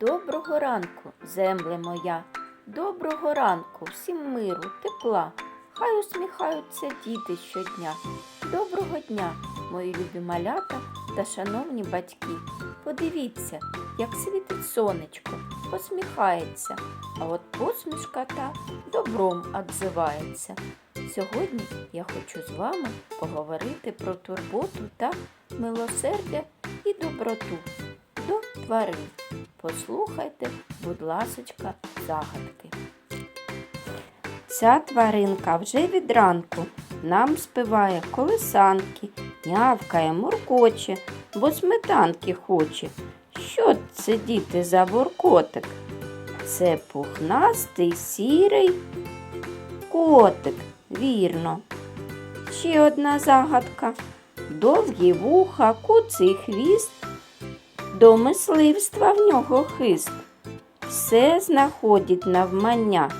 Доброго ранку, земле моя, доброго ранку, всім миру, тепла. Хай усміхаються діти щодня. Доброго дня, мої любі малята та шановні батьки. Подивіться, як світить сонечко, посміхається, а от посмішка та добром отзивається. Сьогодні я хочу з вами поговорити про турботу та милосердя і доброту до тварин. Послухайте, будь ласочка, загадки. Ця тваринка вже від ранку нам співає колисанки, нявкає, муркоче, бо сметанки хоче. Що це діти за буркотик? Це пухнастий сірий котик, вірно. Ще одна загадка. Довгі вуха, куций хвіст, до мисливства в нього хист. Все знаходить навмання.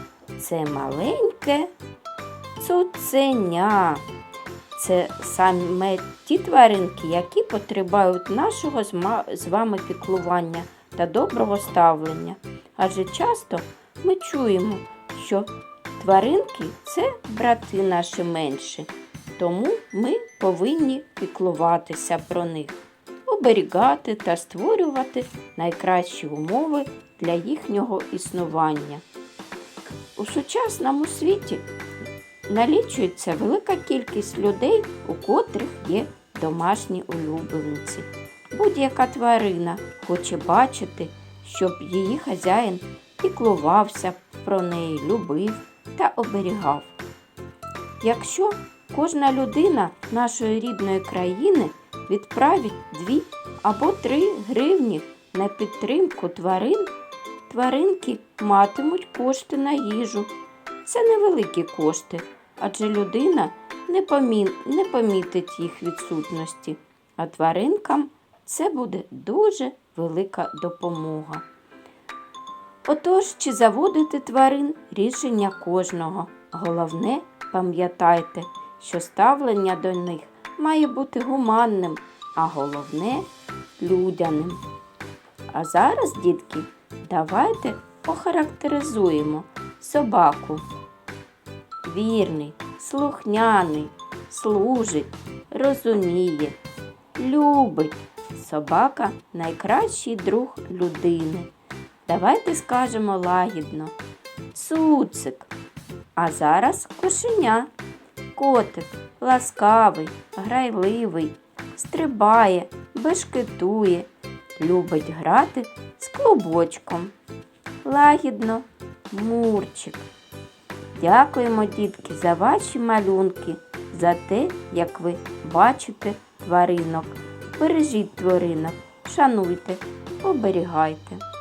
Це маленьке цуценя. Це саме ті тваринки, які потребують нашого з вами піклування та доброго ставлення. Адже часто ми чуємо, що тваринки це брати наші менші, тому ми повинні піклуватися про них оберігати та створювати найкращі умови для їхнього існування. У сучасному світі налічується велика кількість людей, у котрих є домашні улюбленці. Будь-яка тварина хоче бачити, щоб її хазяїн піклувався про неї, любив та оберігав. Якщо кожна людина нашої рідної країни відправить 2 або 3 гривні на підтримку тварин, тваринки матимуть кошти на їжу. Це невеликі кошти, адже людина не, помі... не помітить їх відсутності, а тваринкам це буде дуже велика допомога. Отож, чи заводити тварин рішення кожного. Головне, пам'ятайте, що ставлення до них має бути гуманним, а головне людяним. А зараз, дітки, давайте охарактеризуємо собаку. Вірний, слухняний, служить, розуміє, любить. Собака найкращий друг людини. Давайте скажемо лагідно. Цуцик. А зараз кошеня. Котик ласкавий, грайливий, стрибає, бешкетує, любить грати з клубочком. Лагідно мурчик. Дякуємо, дітки, за ваші малюнки, за те, як ви бачите тваринок. Бережіть тваринок, шануйте, оберігайте.